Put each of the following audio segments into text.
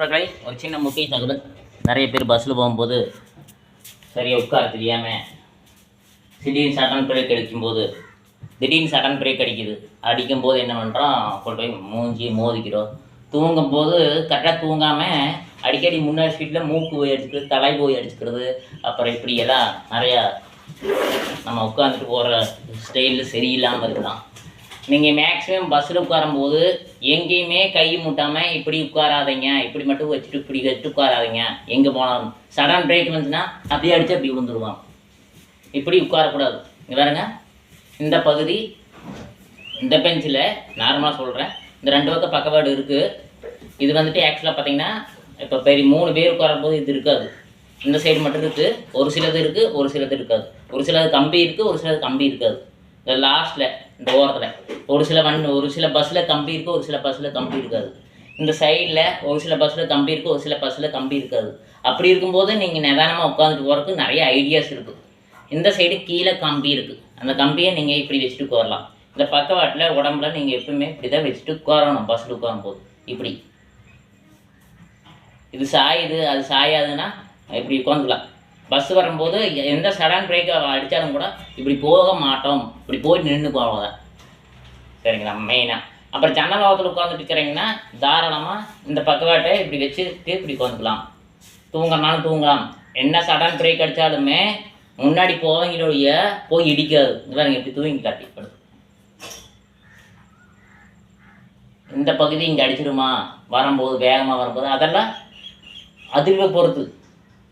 நண்பர்களை ஒரு சின்ன முக்கிய தகவல். நிறைய பேர் பஸ்ஸில் போகும்போது சரியாக உட்கார தெரியாமல் திடீர்னு சடன் பிரேக் அடிக்கும்போது திடீர்னு சடன் பிரேக் அடிக்குது. அடிக்கும்போது என்ன பண்ணுறோம் கொண்டு போய் மூஞ்சி மோதிக்கிறோம். தூங்கும்போது கரெக்டாக தூங்காமல் அடிக்கடி முன்னாடி ஸ்பீட்டில் மூக்கு போய் அடிச்சுக்கிறது தலை போய் அடிச்சுக்கிறது அப்புறம் இப்படியெல்லாம் நிறையா நம்ம உட்காந்துட்டு போகிற ஸ்டைலில் சரியில்லாமல் இருக்கலாம் நீங்கள் மேக்ஸிமம் பஸ்ஸில் உட்காரும்போது எங்கேயுமே கை முட்டாமல் இப்படி உட்காராதீங்க இப்படி மட்டும் வச்சுட்டு இப்படி வச்சுட்டு உட்காராதீங்க. எங்கே போனாலும் சடன் பிரேக் வந்துச்சுன்னா அப்படியே அடித்து அப்படி விழுந்துருவான். இப்படி உட்காரக்கூடாது. இங்கே பாருங்க. இந்த பகுதி இந்த பெஞ்சில் நார்மலாக சொல்கிறேன் இந்த ரெண்டு பக்கம் பக்கவாடு இருக்குது இது வந்துட்டு ஆக்சுவலாக பார்த்தீங்கன்னா இப்போ பெரிய மூணு பேர் உட்காரும்போது இது இருக்காது. இந்த சைடு மட்டும் இருக்குது ஒரு சிலது இருக்குது ஒரு சிலது இருக்காது. ஒரு சிலது கம்பி இருக்குது ஒரு சிலது கம்பி இருக்காது. இந்த லாஸ்ட்டில் இந்த ஓரத்தில் ஒரு சில வண்டி ஒரு சில பஸ்ஸில் கம்பி இருக்குது ஒரு சில பஸ்ஸில் கம்பி இருக்காது. இந்த சைடில் ஒரு சில பஸ்ஸில் கம்பி இருக்குது ஒரு சில பஸ்ஸில் கம்பி இருக்காது. அப்படி இருக்கும்போது நீங்கள் நிதானமாக உட்காந்துட்டு போகிறதுக்கு நிறைய ஐடியாஸ் இருக்குது இந்த சைடு கீழே கம்பி இருக்குது அந்த கம்பியை நீங்கள் இப்படி வச்சுட்டு உட்காரலாம். இந்த பக்கவாட்டில் உடம்புல நீங்கள் எப்பவுமே இப்படி தான் வச்சுட்டு உட்காரணும் பஸ்ஸில் உட்காரும் போது இப்படி. இது சாயுது அது சாயாதுன்னா இப்படி உட்காந்துக்கலாம். பஸ் வரும்போது எந்த சடன் பிரேக் அடித்தாலும் கூட இப்படி போக மாட்டோம். இப்படி போய் நின்று போவாங்க சரிங்களா? மெயினாக அப்புறம் ஜன்னல் ஓரத்தில் உட்காந்துட்டு இருக்கிறீங்கன்னா தாராளமாக இந்த பக்கவாட்டை இப்படி வச்சுட்டு இப்படி உட்காந்துக்கலாம் தூங்கினாலும் தூங்கலாம். என்ன சடன் பிரேக் அடித்தாலுமே முன்னாடி போவங்களுடைய போய் இடிக்காது. இந்த பாருங்க இப்படி தூங்கி காட்டி. இந்த பகுதி இங்கே அடிச்சிடுமா? வரும்போது வேகமாக வரும்போது அதெல்லாம் அதிர்வை பொறுத்து.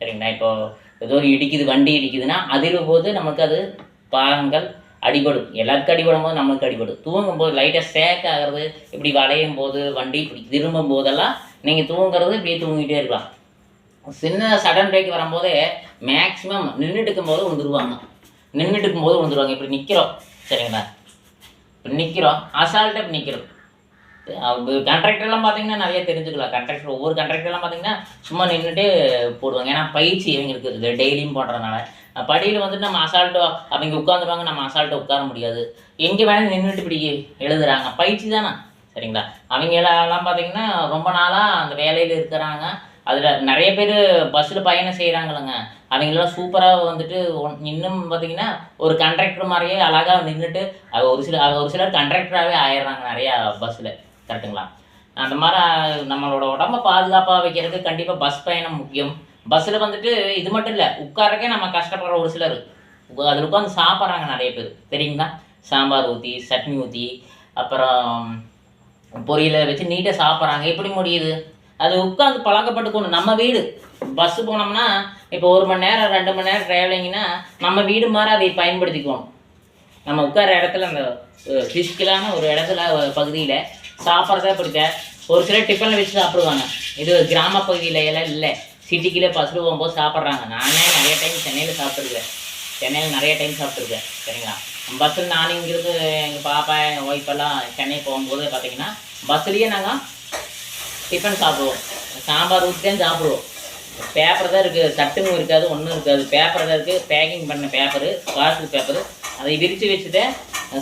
சரிங்களா? இப்போது ஏதோ ஒரு இடிக்குது வண்டி இடிக்குதுன்னா அதிர்வு போது நமக்கு அது பாகங்கள் அடிபடும். எல்லாருக்கும் அடிபடும் போது நம்மளுக்கு அடிபடும். தூங்கும் போது லைட்டாக சேக் ஆகிறது இப்படி வளையும் போது வண்டி இப்படி திரும்பும் போதெல்லாம் நீங்கள் தூங்குறது இப்படியே தூங்கிட்டே இருக்கலாம். சின்ன சடன் பிரேக் வரும்போதே மேக்ஸிமம் நின்றுட்டு இருக்கும்போது விழுந்துருவாங்க நின்றுட்டு இருக்கும்போது விழுந்துருவாங்க இப்படி நிற்கிறோம் சரிங்களா? இப்படி நிற்கிறோம் அசால்ட்டாக இப்படி நிற்கிறோம் கண்ட்ராக்டர்லாம் பார்த்தீங்கன்னா நிறைய தெரிஞ்சுக்கலாம். கண்ட்ராக்டர் ஒவ்வொரு கண்ட்ராக்டர்லாம் பார்த்தீங்கன்னா சும்மா நின்றுட்டு போடுவாங்க. ஏன்னா பயிற்சி இவங்களுக்கு இருக்குது. டெய்லியும் போடுறதுனால. படியில் வந்துட்டு நம்ம அசால்ட்டோ அவங்க உட்காந்துருவாங்க நம்ம அசால்ட்டோ உட்கார முடியாது. எங்கே வேணாலும் நின்றுட்டு இப்படி எழுதுறாங்க. பயிற்சி தானே? சரிங்களா? அவங்க எல்லாம் பார்த்தீங்கன்னா ரொம்ப நாளாக அந்த வேலையில் இருக்கிறாங்க. அதில் நிறைய பேர் பஸ்ஸில் பயணம் செய்கிறாங்களங்க அவங்களாம் சூப்பராக வந்துட்டு ஒன்- இன்னும் பார்த்தீங்கன்னா ஒரு கண்ட்ராக்டர் மாதிரியே அழகாக நின்றுட்டு ஒரு சில ஒரு சிலர் கண்ட்ராக்டராகவே ஆயிடுறாங்க நிறையா பஸ்ஸில் கரெக்டுங்களா அந்த மாதிரி நம்மளோட உடம்ப பாதுகாப்பாக வைக்கிறதுக்கு கண்டிப்பாக பஸ் பயணம் முக்கியம். பஸ்ஸில் வந்துட்டு இது மட்டும் இல்லை உட்காரக்கே நம்ம கஷ்டப்படுற ஒரு சிலர். அதில் உட்காந்து சாப்பிட்றாங்க நிறைய பேர். தெரியுங்களா? சாம்பார் ஊற்றி சட்னி ஊற்றி அப்புறம் பொரியலை வச்சு நீட்டாக சாப்பிட்றாங்க. எப்படி முடியுது? அது உட்காந்து பழக்கப்பட்டுக்கணும் நம்ம வீடு. பஸ்ஸு போனோம்னா இப்போ ஒரு மணி நேரம் ரெண்டு மணி நேரம் ட்ராவலிங்னா நம்ம வீடு மாதிரி அதை பயன்படுத்திக்கணும் நம்ம உட்கார இடத்துல அந்த ஃபிசிக்கலான ஒரு இடத்துல பகுதியில் சாப்பிட்றதா பிடிக்க ஒரு சிலர் டிஃபனில் வச்சு சாப்பிடுவாங்க. இது கிராம பகுதியில எல்லாம் இல்லை. சிட்டிக்குள்ளே பஸ்ஸில் போகும்போது சாப்பிட்றாங்க. நானே நிறைய டைம் சென்னையில் சாப்பிட்ருக்கேன் சென்னையில் நிறைய டைம் சாப்பிட்ருக்கேன் சரிங்களா? பஸ்ஸில் நான் இங்கிருந்து எங்கள் பாப்பா எங்கள் ஒய்ஃபெல்லாம் சென்னை போகும்போது பார்த்தீங்கன்னா பஸ்ஸுலேயே நாங்கள் டிஃபன் சாப்பிடுவோம். சாம்பார் ஊற்றி தான் சாப்பிடுவோம். பேப்பர் தான் இருக்குது தட்டுங்க இருக்காது ஒன்றும் இருக்காது. பேப்பர் தான் இருக்குது பேக்கிங் பண்ண பேப்பரு பார்சல் பேப்பரு அதை விரித்து வச்சுட்டு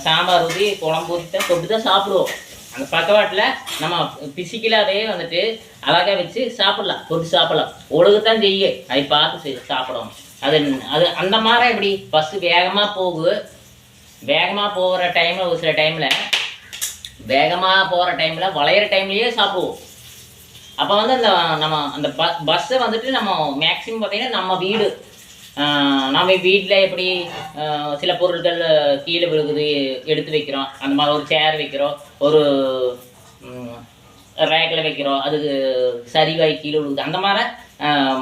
சாம்பார் ஊற்றி குழம்பு ஊற்றி தான் தொட்டு தான் சாப்பிடுவோம். அந்த பக்கவாட்டில் நம்ம பிசிக்கலாகவே வந்துட்டு அழகாக வச்சு சாப்பிடலாம். தொட்டு சாப்பிடலாம். ஒழுகுத்தான் செய்ய அதை பார்த்து செய் சாப்பிடணும். அது அது அந்த மாதிரி எப்படி? பஸ்ஸு வேகமாக போகு. வேகமாக போகிற டைமில் ஒரு சில டைமில் வேகமாக போகிற டைமில் வளையிற டைம்லேயே சாப்பிடுவோம். அப்போ வந்து அந்த நம்ம அந்த ப பஸ்ஸை வந்துட்டு நம்ம மேக்ஸிமம் பார்த்திங்கன்னா நம்ம வீடு. நாம் வீட்டில் எப்படி சில பொருட்கள் கீழே விழுகுது எடுத்து வைக்கிறோம். அந்த மாதிரி ஒரு சேர் வைக்கிறோம். ஒரு ரேக்கில் வைக்கிறோம். அதுக்கு சரிவாய் கீழே விழுகுது. அந்த மாதிரி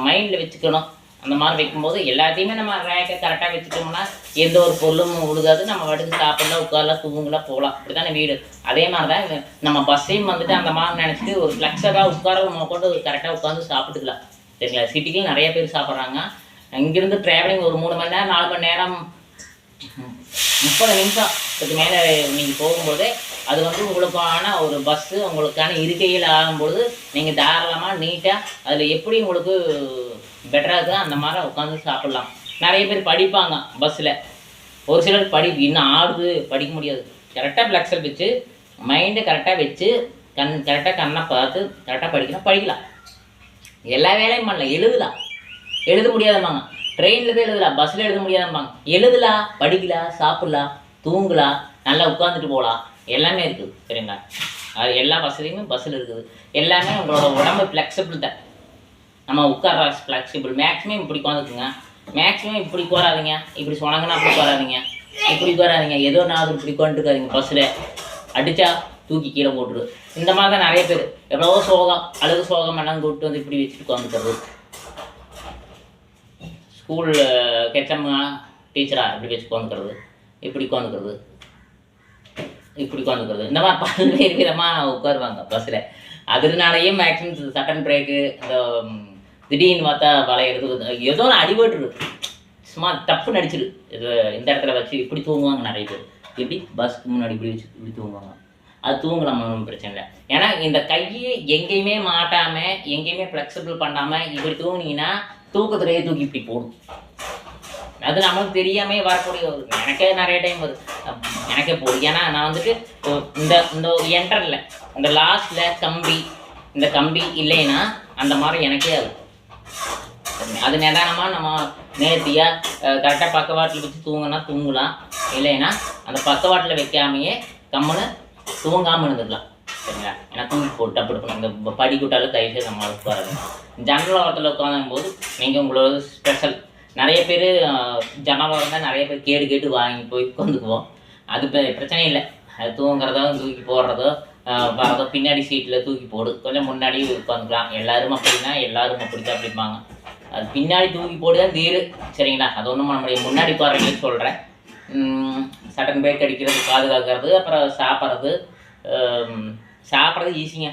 மைண்டில் வச்சுக்கணும். அந்த மாதிரி வைக்கும்போது எல்லாத்தையுமே நம்ம ரேக்கை கரெக்டாக வச்சுட்டோம்னா எந்த ஒரு பொருளும் விழுகாது நம்ம வாட்டுக்கு சாப்பிடலாம் உட்காரலாம் தூங்கலாம் போகலாம். இப்படி தானே வீடு? அதே மாதிரி தான் நம்ம பஸ்ஸையும் வந்துட்டு அந்த மாதிரி நினச்சிட்டு ஒரு ஃப்ளெக்ஸாக உட்கார நம்ம கொண்டு கரெக்டாக உட்காந்து சாப்பிட்டுக்கலாம். சரிங்களா? சிட்டிக்கும் நிறைய பேர் சாப்பிட்றாங்க. இங்கேருந்து ட்ராவலிங் ஒரு மூணு மணி நேரம் நாலு மணி நேரம் முப்பது நிமிஷம் இதுக்கு மேலே நீங்கள் போகும்போது அது வந்து உங்களுக்கான ஒரு பஸ்ஸு உங்களுக்கான இருக்கையில் ஆகும்பொழுது நீங்கள் தாராளமாக நீட்டாக அதில் எப்படி உங்களுக்கு பெட்டராக இருக்குது அந்த மாதிரி உட்காந்து சாப்பிட்லாம். நிறைய பேர் படிப்பாங்க பஸ்ஸில் ஒரு சிலர் படி இன்னும் ஆடுது படிக்க முடியாது. கரெக்டாக ஃப்ளெக்ஸல் வச்சு மைண்டை கரெக்டாக வச்சு கண் கரெக்டாக கண்ணை பார்த்து கரெக்டாக படிக்கணும் படிக்கலாம். எல்லா வேலையும் பண்ணலாம் எழுதலாம். எழுத முடியாதம்பாங்க. ட்ரெயினில் தான் எழுதலாம். பஸ்ஸில் எழுத முடியாதம்பாங்க. எழுதலாம் படிக்கலாம் சாப்பிடலாம் தூங்கலாம் நல்லா உட்காந்துட்டு போகலாம் எல்லாமே இருக்குது சரிங்களா? அது எல்லா வசதியுமே பஸ்ஸில் இருக்குது. எல்லாமே உங்களோட உடம்பு ஃப்ளெக்சிபிள் தான். நம்ம உட்கார ஃப்ளெக்சிபிள் மேக்ஸிமம் இப்படி உட்காந்துக்குங்க மேக்ஸிமம் இப்படி உட்காராதீங்க. இப்படி சொன்னாங்கன்னா அப்படி உட்காராதீங்க. இப்படி உட்காராதீங்க. ஏதோ நான் இப்படி உட்காந்துருக்காதீங்க பஸ்ஸில் அடித்தா தூக்கி கீழே போட்டுரு. இந்த மாதிரி தான் நிறைய பேர். எவ்வளவோ சோகம் அழகு சோகம் எல்லாம் கூப்பிட்டு வந்து இப்படி வச்சுட்டு உட்காந்துக்கிறது ஸ்கூல் கெச்சம்மா டீச்சரா இப்படி வச்சு உட்காந்துக்கிறது இப்படி உட்காந்துக்கிறது இப்படி உட்காந்துக்கிறது. இந்த மாதிரி பல்வேறு விதமாக உட்காருவாங்க பஸ்ஸில் அதனாலேயே மேக்ஸிமம் சட்டன் பிரேக்கு இந்த திடீர்னு பார்த்தா வளையிறது ஏதோ ஒரு அடிபட்டுரு சும்மா தப்பு நடிச்சிரு இது இந்த இடத்துல வச்சு இப்படி தூங்குவாங்க நிறைய பேர். எப்படி? பஸ்க்கு முன்னாடி இப்படி வச்சு இப்படி தூங்குவாங்க. அது தூங்கலாம் ஒன்றும் பிரச்சனை இல்லை. ஏன்னா இந்த கையை எங்கேயுமே மாட்டாமல் எங்கேயுமே ஃப்ளெக்சிபிள் பண்ணாமல் இப்படி தூங்கினீங்கன்னா தூக்கத்துலேயே தூக்கி இப்படி போடும். அது நமக்கு தெரியாமே வரக்கூடிய ஒரு எனக்கே நிறைய டைம் வருது. எனக்கே போகுது ஏன்னா நான் வந்துட்டு இந்த இந்த என்டரில் இந்த லாஸ்ட்டில் கம்பி இந்த கம்பி இல்லைன்னா அந்த மாதிரி எனக்கே அது. அது நிதானமாக நம்ம நேர்த்தியாக கரெக்டாக பக்கவாட்டில் வச்சு தூங்கினா தூங்கலாம். இல்லைன்னா அந்த பக்கவாட்டில் வைக்காமையே கம்முன்னு தூங்காமல் இருந்துக்கலாம். சரிங்களா? எனக்கும் தூங்கி போட்டு அப்படி இந்த ப- படிக்கூட்டாலும் தயவுசெய்து நம்ம உட்காரணும் ஜன்னல் ஓரத்தில் உட்காந்தும் போது நீங்கள் உங்களோட ஸ்பெஷல் நிறைய பேர் ஜன்னல் ஓரம் நிறைய பேர் கேடு கேட்டு வாங்கி போய் உட்காந்துக்குவோம். அது பிரச்சனை இல்லை. அது தூங்குறதோ தூக்கி போடுறதோ வரதோ பின்னாடி சீட்டில் தூக்கி போடு. கொஞ்சம் முன்னாடி உட்காந்துக்கலாம். எல்லோரும் அப்படின்னா எல்லாரும் அப்படி தான் அப்படிம்பாங்க அது பின்னாடி தூக்கி போட்டு தான் தீரு. சரிங்களா? அது ஒன்றும் பண்ண முடியும் முன்னாடி உட்காரங்களுக்கு சொல்கிறேன் சட்டன் பேக் அடிக்கிறது பாதுகாக்கிறது அப்புறம் சாப்பிட்றது சாப்பிட்றது ஈஸிங்க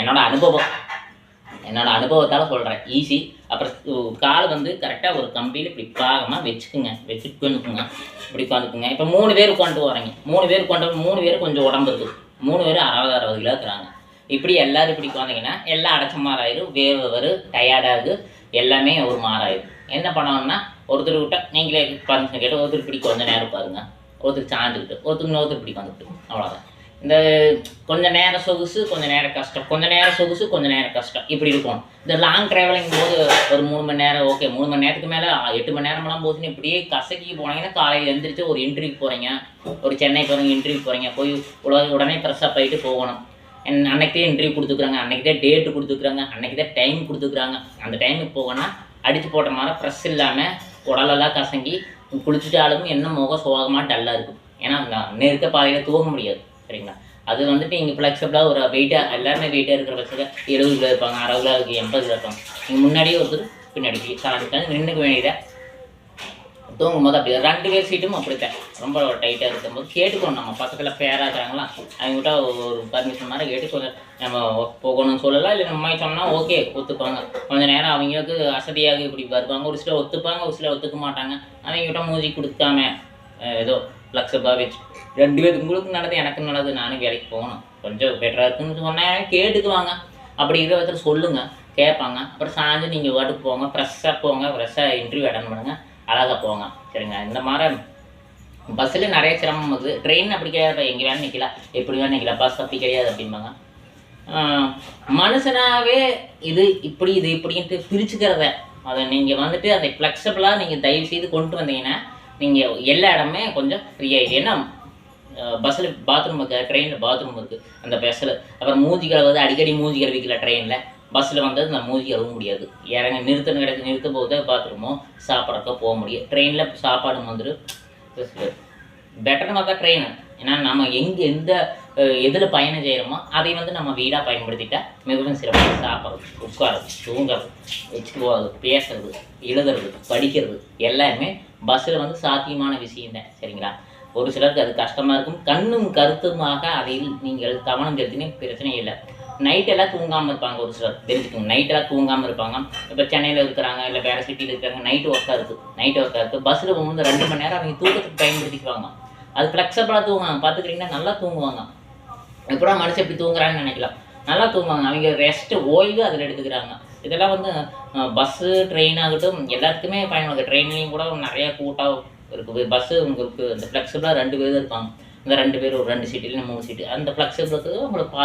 என்னோட அனுபவம். என்னோட அனுபவத்தால் சொல்கிறேன் ஈஸி அப்புறம் கால் வந்து கரெக்டாக ஒரு கம்பியில் இப்படி பாகமாக வச்சுக்குங்க. வச்சுட்டு உட்காந்துக்குங்க. இப்படி உட்காந்துக்குங்க. இப்போ மூணு பேர் உட்காந்துட்டு வரீங்க மூணு பேர் உட்காந்து மூணு பேர் கொஞ்சம் உடம்பு இருக்குது மூணு பேர் அறுபது அறுபது கிலோ இருக்கிறாங்க. இப்படி எல்லோரும் இப்படி உட்காந்திங்கன்னா எல்லாம் அடைச்ச மாறாயிரும் ஆயிரும். வேவு வரும் டயர்டாகுது எல்லாமே ஒரு மாறாயிரும் என்ன பண்ணணும்னா ஒருத்தர் விட்டா நீங்களே பர்மிஷன் கேட்டு ஒருத்தர் இப்படி கொஞ்சம் நேரம் பாருங்கள் ஒருத்தர் சாஞ்சுக்கிட்டு ஒருத்தர் இன்னொருத்தர் இப்படி அவ்வளோதான் இந்த கொஞ்சம் நேரம் சொகுசு கொஞ்சம் நேரம் கஷ்டம். கொஞ்சம் நேரம் சொகுசு கொஞ்சம் நேரம் கஷ்டம். இப்படி இருக்கும் இந்த லாங் ட்ராவலிங் போது ஒரு மூணு மணி நேரம் ஓகே மூணு மணி நேரத்துக்கு மேலே எட்டு மணி நேரமெல்லாம் போச்சுன்னு இப்படியே கசக்கி போனீங்கன்னா காலையில் எழுந்திரிச்சு ஒரு இன்டர்வியூக்கு போகிறீங்க ஒரு சென்னை போகிறீங்க இன்டர்வியூ போகிறீங்க போய் உடனே உடனே ஃப்ரெஷ்ஷாக போயிட்டு போகணும். அன்னைக்கு அன்னைக்கே இன்டர்வியூ கொடுத்துக்குறாங்க அன்னைக்கு தான் டேட்டு கொடுத்துக்குறாங்க அன்னைக்கு தான் டைம் கொடுத்துக்குறாங்க அந்த டைமுக்கு போகணும் அடித்து போட்ட மாதிரி ஃப்ரெஷ் இல்லாமல் உடலெல்லாம் கசங்கி குளிச்சுட்டாலும் என்ன முகம் சோகமாக டல்லாக இருக்கும். ஏன்னா அந்த நேருக்க பாதையில் தூங்க முடியாது சரிங்களா? அது வந்துட்டு இங்கே ஃப்ளெக்சபிளாக ஒரு வெயிட்டாக எல்லாருமே வெயிட்டாக இருக்கிற பட்சத்தில் எழுபது கிலோ இருப்பாங்க அறுபது கிலோ இருக்கு எண்பது கிலோ இருப்பாங்க. நீங்கள் முன்னாடியே ஒருத்தர் பின்னாடி சாப்பிட்டு நின்றுக்க வேண்டியதை தூங்கும் போது அப்படி ரெண்டு பேர் சீட்டும் அப்படித்தான். ரொம்ப டைட்டாக இருக்கும்போது கேட்டுக்கணும். நம்ம பக்கத்தில் பேராக இருக்கிறாங்களா அவங்ககிட்ட ஒரு பர்மிஷன் மாதிரி கேட்டு நம்ம போகணும்னு சொல்லலாம் இல்லை நம்ம சொன்னால் ஓகே ஒத்துப்பாங்க. கொஞ்ச நேரம் அவங்களுக்கு அசதியாக இப்படி வருவாங்க. ஒரு சில ஒத்துப்பாங்க ஒரு சில ஒத்துக்க மாட்டாங்க. அவங்ககிட்ட மூஞ்சி கொடுக்காம ஏதோ ஃப்ளெக்சிபிளாக வச்சு. ரெண்டு பேர் உங்களுக்கு நல்லது எனக்கு நல்லது நானும் வேலைக்கு போகணும். கொஞ்சம் பெட்டராக இருக்குன்னு சொன்னால் கேட்டுக்குவாங்க. அப்படி இருக்கிற சொல்லுங்கள் கேட்பாங்க. அப்புறம் சாய்ந்தரம் நீங்கள் வாட்டுக்கு போங்க. ஃப்ரெஷ்ஷாக போங்க. ஃப்ரெஷ்ஷாக இன்டர்வியூ அட்டன் பண்ணுங்கள் அழகாக போங்க. சரிங்க இந்த மாதிரி பஸ்ஸில் நிறைய சிரமம் இருக்குது ட்ரெயின் அப்படி கிடையாது எங்கே வேணும் நிற்கலாம் எப்படி வேணும் நிற்கலாம் பஸ் அப்படி கிடையாது அப்படிம்பாங்க. மனுஷனாகவே இது இப்படி இது இப்படின்ட்டு பிரிச்சுக்கிறத. அதை நீங்கள் வந்துட்டு அதை ஃப்ளெக்சபிளாக நீங்கள் தயவு செய்து கொண்டு வந்தீங்கன்னா நீங்கள் எல்லா இடமே கொஞ்சம் ஃப்ரீயாகிடும் ஏன்னா பஸ்ஸில் பாத்ரூம் இருக்குது ட்ரெயினில் பாத்ரூம் இருக்குது அந்த பஸ்ஸில் அப்புறம் மூஞ்சி கழுவுது அடிக்கடி மூஞ்சி கழுவிக்கல ட்ரெயினில் பஸ்ஸில் வந்தது அந்த மூஞ்சி கழுவ முடியாது. இறங்க நிறுத்தணும் கிடக்கு நிறுத்த போதே பாத்ரூமோ சாப்பிட்றக்க போக முடியும் ட்ரெயினில் சாப்பாடு வந்துடும் பெட்டர்னு பார்த்தா ட்ரெயின் ஏன்னா நம்ம எங்கே எந்த எதில் பயணம் செய்கிறோமோ அதை வந்து நம்ம வீடாக பயன்படுத்திட்டால் மிகவும் சிறப்பாக சாப்பிட்றது உட்காரது தூங்குறது வச்சுட்டு போகிறது பேசுறது எழுதுறது படிக்கிறது எல்லாமே பஸ்ஸில் வந்து சாத்தியமான விஷயம்தான் சரிங்களா? ஒரு சிலருக்கு அது கஷ்டமாக இருக்கும். கண்ணும் கருத்துமாக அதில் நீங்கள் கவனம் செலுத்தினே பிரச்சனை இல்லை. நைட்டெல்லாம் தூங்காமல் இருப்பாங்க ஒரு சிலர். தெரிஞ்சுக்கோங்க நைட்டெல்லாம் தூங்காமல் இருப்பாங்க. இப்போ சென்னையில் இருக்கிறாங்க இல்லை வேறு சிட்டியில் இருக்கிறாங்க நைட்டு ஒர்க்காக இருக்குது நைட் ஒர்க்காக இருக்குது பஸ்ஸில் போகும்போது ரெண்டு மணி நேரம் அவங்க தூக்கத்துக்கு பயன்படுத்திக்குவாங்க. அது ஃப்ளெக்சபிளாக தூங்குவாங்க. பார்த்துக்கிட்டிங்கன்னா நல்லா தூங்குவாங்க. எப்படா மனுஷன் எப்படி தூங்குறாங்கன்னு நினைக்கலாம். நல்லா தூங்குவாங்க. அவங்க ரெஸ்ட்டு ஓய்வு அதில் எடுத்துக்கிறாங்க. இதெல்லாம் வந்து பஸ்ஸு ட்ரெயின் ஆகட்டும் எல்லாத்துக்குமே பயன்படுது ட்ரெயின்லேயும் கூட நிறையா கூட்டம் இருக்குது பஸ்ஸு உங்களுக்கு இந்த ஃப்ளெக்சிபிளாக ரெண்டு பேர் இருப்பாங்க. இந்த ரெண்டு பேர் ஒரு ரெண்டு சீட்டு இல்லை மூணு சீட்டு அந்த ஃப்ளெக்சிபிள் உங்களுக்கு